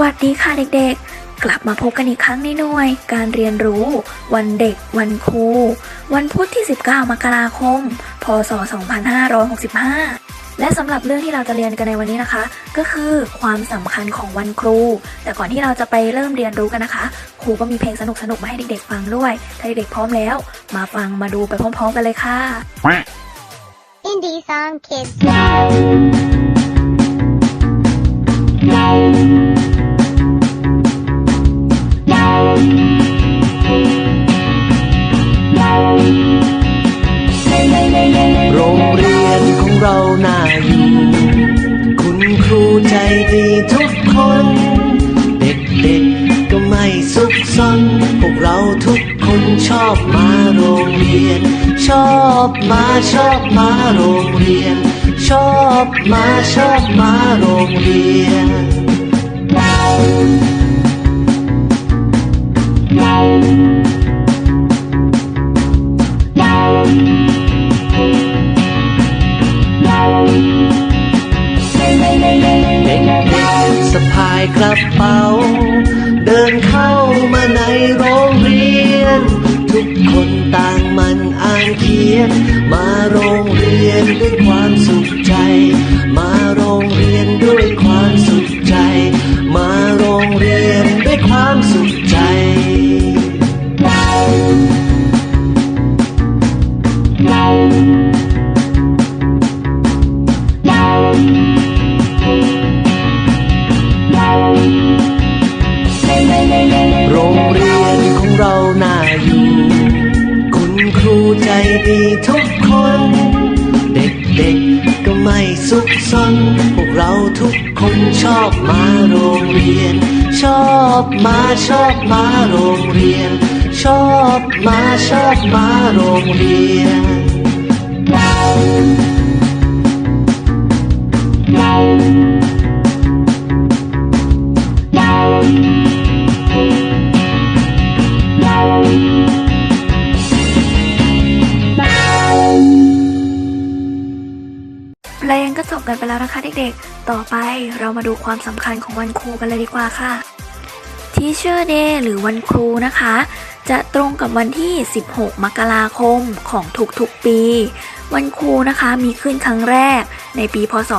วัสดีค่ะเด็กๆ กลับมาพบกันอีกครั้งในหน่วย การเรียนรู้ วันเด็ก วันครู วันพุธที่ 19 มกราคม พศ 2565 และสำหรับเรื่องที่เราจะเรียนกันในวันนี้นะคะ ก็คือความสำคัญของวันครู แต่ก่อนที่เราจะไปเริ่มเรียนรู้กันนะคะ ครูก็มีเพลงสนุกๆมาให้เด็กๆฟังด้วย ถ้าเด็กๆพร้อมแล้ว มาฟังมาดูไปพร้อมๆกันเลยค่ะ Indie Song Kids. รูใจดีทุกคน เด็กๆก็ไม่สุขสนพวกเราทุกคนชอบมาโรงเรียน ชอบมาชอบมาโรงเรียน ชอบมาชอบมาโรงเรียนเระเป๋า เดินเข้ามาในโรงเรียน ทุกคนต่างมันอ่านเขียน มาโรงเรียนด้วยความสุขใจ มาโรงเรียนด้วยความสุขใจ มาโรงเรียนด้วยความสุขใจ โรงเรียนของเราน่าอยู่ คุณครูใจดีทุกคน เด็กๆก็ไม่สุขสน พวกเราทุกคนชอบมาโรงเรียน ชอบมาชอบมาโรงเรียน ชอบมาชอบมาโรงเรียนเพล จบกันไปแล้วนะคะเด็กๆ ต่อไปเรามาดูความสำคัญของวันครูกันเลยดีกว่าค่ะ Teacher Day หรือวันครูนะคะ จะตรงกับวันที่ 16 มกราคมของทุกๆปี วันครูนะคะมีขึ้นครั้งแรกในปีพศ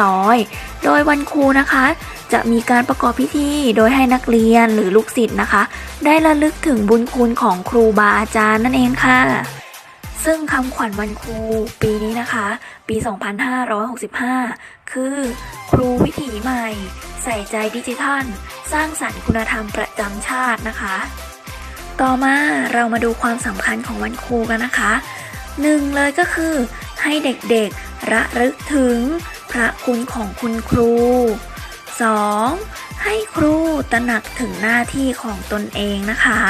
2500 โดยวันครูนะคะ จะมีการประกอบพิธีโดยให้นักเรียนหรือลูกศิษย์นะคะ ได้ระลึกถึงบุญคุณของครูบาอาจารย์นั่นเองค่ะ ซึ่งคำขวัญวันครูปีนี้นะคะ ปี 2565 คือ ครูวิถีใหม่ ใส่ใจดิจิทัล สร้างสรรค์คุณธรรมประจำชาตินะคะ ต่อมาเรามาดูความสำคัญของวันครูกันนะคะหนึ่งเลยก็คือ ให้เด็กๆระลึกถึงพระคุณของคุณครู 2. ให้ครูตระหนักถึงหน้าที่ของตนเองนะคะ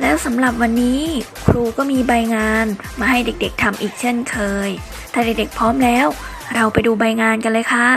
แล้วสำหรับวันนี้ครูก็มีใบงานมาให้เด็กๆทำอีกเช่นเคย ถ้าเด็กๆพร้อมแล้ว เราไปดูใบงานกันเลยค่ะ